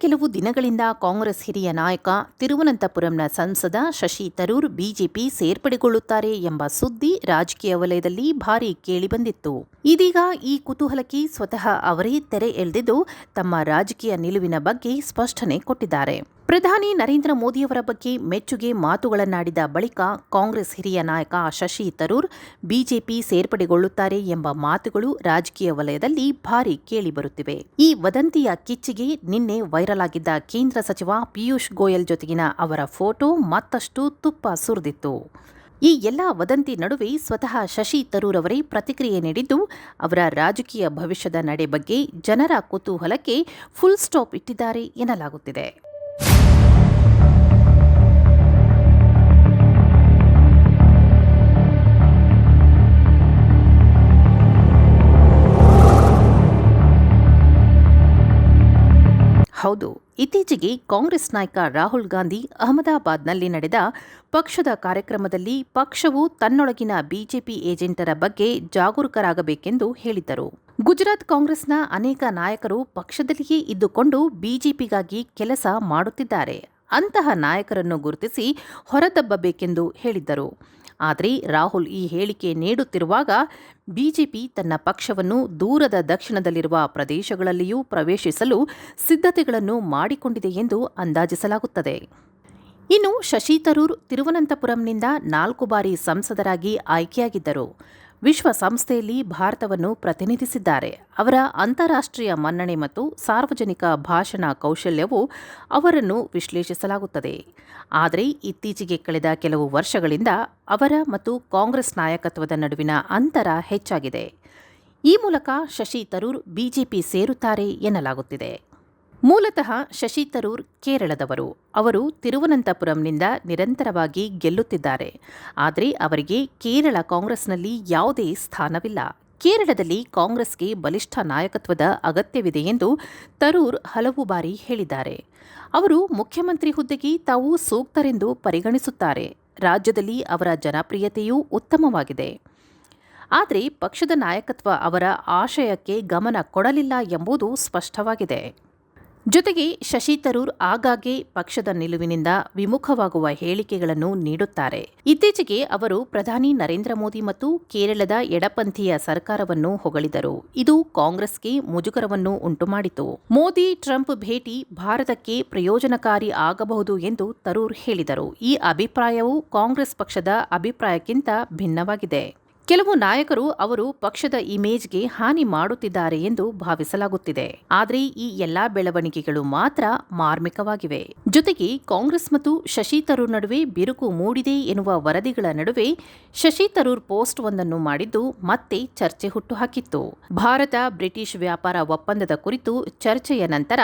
ಕೆಲವು ದಿನಗಳಿಂದ ಕಾಂಗ್ರೆಸ್ ಹಿರಿಯ ನಾಯಕ ತಿರುವನಂತಪುರಂನ ಸಂಸದ ಶಶಿ ತರೂರ್ ಬಿಜೆಪಿ ಸೇರ್ಪಡೆಗೊಳ್ಳುತ್ತಾರೆ ಎಂಬ ಸುದ್ದಿ ರಾಜಕೀಯ ವಲಯದಲ್ಲಿ ಭಾರೀ ಕೇಳಿಬಂದಿತ್ತು ಇದೀಗ ಈ ಕುತೂಹಲಕ್ಕೆ ಸ್ವತಃ ಅವರೇ ತೆರೆ ಎಳೆದಿದ್ದು ತಮ್ಮ ರಾಜಕೀಯ ನಿಲುವಿನ ಬಗ್ಗೆ ಸ್ಪಷ್ಟನೆ ಕೊಟ್ಟಿದ್ದಾರೆ. ಪ್ರಧಾನಿ ನರೇಂದ್ರ ಮೋದಿಯವರ ಬಗ್ಗೆ ಮೆಚ್ಚುಗೆ ಮಾತುಗಳನ್ನಾಡಿದ ಬಳಿಕ ಕಾಂಗ್ರೆಸ್ ಹಿರಿಯ ನಾಯಕ ಶಶಿ ತರೂರ್ ಬಿಜೆಪಿ ಸೇರ್ಪಡೆಗೊಳ್ಳುತ್ತಾರೆ ಎಂಬ ಮಾತುಗಳು ರಾಜಕೀಯ ವಲಯದಲ್ಲಿ ಭಾರೀ ಕೇಳಿಬರುತ್ತಿವೆ ಈ ವದಂತಿಯ ಕಿಚ್ಚಿಗೆ ನಿನ್ನೆ ವೈರಲ್ ಆಗಿದ್ದ ಕೇಂದ್ರ ಸಚಿವ ಪಿಯೂಷ್ ಗೋಯಲ್ ಜೊತೆಗಿನ ಅವರ ಫೋಟೋ ಮತ್ತಷ್ಟು ತುಪ್ಪ ಸುರಿದಿತ್ತು. ಈ ಎಲ್ಲ ವದಂತಿ ನಡುವೆ ಸ್ವತಃ ಶಶಿ ತರೂರ್ ಅವರೇ ಪ್ರತಿಕ್ರಿಯೆ ನೀಡಿದ್ದು, ಅವರ ರಾಜಕೀಯ ಭವಿಷ್ಯದ ನಡೆ ಬಗ್ಗೆ ಜನರ ಕುತೂಹಲಕ್ಕೆ ಫುಲ್ ಸ್ಟಾಪ್ ಇಟ್ಟಿದ್ದಾರೆ ಎನ್ನಲಾಗುತ್ತಿದೆ. ಹೌದು, ಇತ್ತೀಚೆಗೆ ಕಾಂಗ್ರೆಸ್ ನಾಯಕ ರಾಹುಲ್ ಗಾಂಧಿ ಅಹಮದಾಬಾದ್ನಲ್ಲಿ ನಡೆದ ಪಕ್ಷದ ಕಾರ್ಯಕ್ರಮದಲ್ಲಿ ಪಕ್ಷವು ತನ್ನೊಳಗಿನ ಬಿಜೆಪಿ ಏಜೆಂಟರ ಬಗ್ಗೆ ಜಾಗರೂಕರಾಗಬೇಕೆಂದು ಹೇಳಿದ್ದರು. ಗುಜರಾತ್ ಕಾಂಗ್ರೆಸ್ನ ಅನೇಕ ನಾಯಕರು ಪಕ್ಷದಲ್ಲಿಯೇ ಇದ್ದುಕೊಂಡು ಬಿಜೆಪಿಗಾಗಿ ಕೆಲಸ ಮಾಡುತ್ತಿದ್ದಾರೆ. ಅಂತಹ ನಾಯಕರನ್ನು ಗುರುತಿಸಿ ಹೊರದಬ್ಬಬೇಕೆಂದು ಹೇಳಿದ್ದರು. ಆದರೆ ರಾಹುಲ್ ಈ ಹೇಳಿಕೆ ನೀಡುತ್ತಿರುವಾಗ ಬಿಜೆಪಿ ತನ್ನ ಪಕ್ಷವನ್ನು ದೂರದ ದಕ್ಷಿಣದಲ್ಲಿರುವ ಪ್ರದೇಶಗಳಲ್ಲಿಯೂ ಪ್ರವೇಶಿಸಲು ಸಿದ್ಧತೆಗಳನ್ನು ಮಾಡಿಕೊಂಡಿದೆ ಎಂದು ಅಂದಾಜಿಸಲಾಗುತ್ತದೆ. ಇನ್ನು ಶಶಿ ತರೂರ್ ತಿರುವನಂತಪುರಂನಿಂದ ನಾಲ್ಕು ಬಾರಿ ಸಂಸದರಾಗಿ ಆಯ್ಕೆಯಾಗಿದ್ದರು. ವಿಶ್ವಸಂಸ್ಥೆಯಲ್ಲಿ ಭಾರತವನ್ನು ಪ್ರತಿನಿಧಿಸಿದ್ದಾರೆ. ಅವರ ಅಂತಾರಾಷ್ಟ್ರೀಯ ಮನ್ನಣೆ ಮತ್ತು ಸಾರ್ವಜನಿಕ ಭಾಷಣ ಕೌಶಲ್ಯವು ಅವರನ್ನು ವಿಶ್ಲೇಷಿಸಲಾಗುತ್ತದೆ. ಆದರೆ ಇತ್ತೀಚೆಗೆ ಕಳೆದ ಕೆಲವು ವರ್ಷಗಳಿಂದ ಅವರ ಮತ್ತು ಕಾಂಗ್ರೆಸ್ ನಾಯಕತ್ವದ ನಡುವಿನ ಅಂತರ ಹೆಚ್ಚಾಗಿದೆ. ಈ ಮೂಲಕ ಶಶಿ ತರೂರ್ ಬಿಜೆಪಿ ಸೇರುತ್ತಾರೆ ಎನ್ನಲಾಗುತ್ತಿದೆ. ಮೂಲತಃ ಶಶಿ ತರೂರ್ ಕೇರಳದವರು. ಅವರು ತಿರುವನಂತಪುರಂನಿಂದ ನಿರಂತರವಾಗಿ ಗೆಲ್ಲುತ್ತಿದ್ದಾರೆ. ಆದರೆ ಅವರಿಗೆ ಕೇರಳ ಕಾಂಗ್ರೆಸ್ನಲ್ಲಿ ಯಾವುದೇ ಸ್ಥಾನವಿಲ್ಲ. ಕೇರಳದಲ್ಲಿ ಕಾಂಗ್ರೆಸ್ಗೆ ಬಲಿಷ್ಠ ನಾಯಕತ್ವದ ಅಗತ್ಯವಿದೆ ಎಂದು ತರೂರ್ ಹಲವು ಬಾರಿ ಹೇಳಿದ್ದಾರೆ. ಅವರು ಮುಖ್ಯಮಂತ್ರಿ ಹುದ್ದೆಗೆ ತಾವು ಸೂಕ್ತರೆಂದು ಪರಿಗಣಿಸುತ್ತಾರೆ. ರಾಜ್ಯದಲ್ಲಿ ಅವರ ಜನಪ್ರಿಯತೆಯೂ ಉತ್ತಮವಾಗಿದೆ. ಆದರೆ ಪಕ್ಷದ ನಾಯಕತ್ವ ಅವರ ಆಶಯಕ್ಕೆ ಗಮನ ಕೊಡಲಿಲ್ಲ ಎಂಬುದು ಸ್ಪಷ್ಟವಾಗಿದೆ. ಜೊತೆಗೆ ಶಶಿ ತರೂರ್ ಆಗಾಗ್ಗೆ ಪಕ್ಷದ ನಿಲುವಿನಿಂದ ವಿಮುಖವಾಗುವ ಹೇಳಿಕೆಗಳನ್ನು ನೀಡುತ್ತಾರೆ. ಇತ್ತೀಚೆಗೆ ಅವರು ಪ್ರಧಾನಿ ನರೇಂದ್ರ ಮೋದಿ ಮತ್ತು ಕೇರಳದ ಎಡಪಂಥೀಯ ಸರ್ಕಾರವನ್ನು ಹೊಗಳಿದರು. ಇದು ಕಾಂಗ್ರೆಸ್ಗೆ ಮುಜುಗರವನ್ನು ಉಂಟುಮಾಡಿತು. ಮೋದಿ, ಟ್ರಂಪ್ ಭೇಟಿ ಭಾರತಕ್ಕೆ ಪ್ರಯೋಜನಕಾರಿ ಆಗಬಹುದು ಎಂದು ತರೂರ್ ಹೇಳಿದರು. ಈ ಅಭಿಪ್ರಾಯವು ಕಾಂಗ್ರೆಸ್ ಪಕ್ಷದ ಅಭಿಪ್ರಾಯಕ್ಕಿಂತ ಭಿನ್ನವಾಗಿದೆ. ಕೆಲವು ನಾಯಕರು ಅವರು ಪಕ್ಷದ ಇಮೇಜ್ಗೆ ಹಾನಿ ಮಾಡುತ್ತಿದ್ದಾರೆ ಎಂದು ಭಾವಿಸಲಾಗುತ್ತಿದೆ. ಆದರೆ ಈ ಎಲ್ಲಾ ಬೆಳವಣಿಗೆಗಳು ಮಾತ್ರ ಮಾರ್ಮಿಕವಾಗಿವೆ. ಜೊತೆಗೆ ಕಾಂಗ್ರೆಸ್ ಮತ್ತು ಶಶಿ ತರೂರ್ ನಡುವೆ ಬಿರುಕು ಮೂಡಿದೆ ಎನ್ನುವ ವರದಿಗಳ ನಡುವೆ ಶಶಿ ತರೂರ್ ಪೋಸ್ಟ್ ಒಂದನ್ನು ಮಾಡಿದ್ದು ಮತ್ತೆ ಚರ್ಚೆ ಹುಟ್ಟುಹಾಕಿತ್ತು ಭಾರತ ಬ್ರಿಟಿಷ್ ವ್ಯಾಪಾರ ಒಪ್ಪಂದದ ಕುರಿತು ಚರ್ಚೆಯ ನಂತರ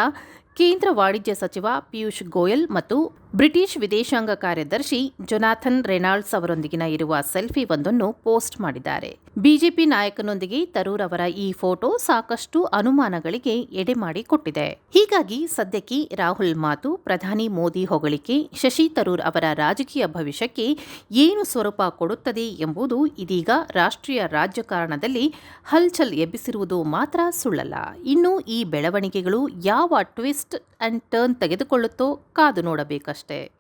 ಕೇಂದ್ರ ವಾಣಿಜ್ಯ ಸಚಿವ ಪಿಯೂಷ್ ಗೋಯಲ್ ಮತ್ತು ಬ್ರಿಟಿಷ್ ವಿದೇಶಾಂಗ ಕಾರ್ಯದರ್ಶಿ ಜೊನಾಥನ್ ರೆನಾಲ್ಡ್ಸ್ ಅವರೊಂದಿಗಿನ ಇರುವ ಸೆಲ್ಫಿ ಒಂದನ್ನು ಪೋಸ್ಟ್ ಮಾಡಿದ್ದಾರೆ. ಬಿಜೆಪಿ ನಾಯಕನೊಂದಿಗೆ ತರೂರ್ ಅವರ ಈ ಫೋಟೋ ಸಾಕಷ್ಟು ಅನುಮಾನಗಳಿಗೆ ಎಡೆಮಾಡಿಕೊಟ್ಟಿದೆ ಹೀಗಾಗಿ ಸದ್ಯಕ್ಕೆ ರಾಹುಲ್ ಮಾತು, ಪ್ರಧಾನಿ ಮೋದಿ ಹೊಗಳಿಕೆ, ಶಶಿ ತರೂರ್ ಅವರ ರಾಜಕೀಯ ಭವಿಷ್ಯಕ್ಕೆ ಏನು ಸ್ವರೂಪ ಕೊಡುತ್ತದೆ ಎಂಬುದು ಇದೀಗ ರಾಷ್ಟ್ರೀಯ ರಾಜಕಾರಣದಲ್ಲಿ ಹಲ್ಚಲ್ ಎಬ್ಬಿಸಿರುವುದು ಮಾತ್ರ ಸುಳ್ಳಲ್ಲ. ಇನ್ನು ಈ ಬೆಳವಣಿಗೆಗಳು ಯಾವ ಟ್ವಿಸ್ಟ್ ಅಂಡ್ ಟರ್ನ್ ತೆಗೆದುಕೊಳ್ಳುತ್ತೋ ಕಾದು ನೋಡಬೇಕಷ್ಟೇ.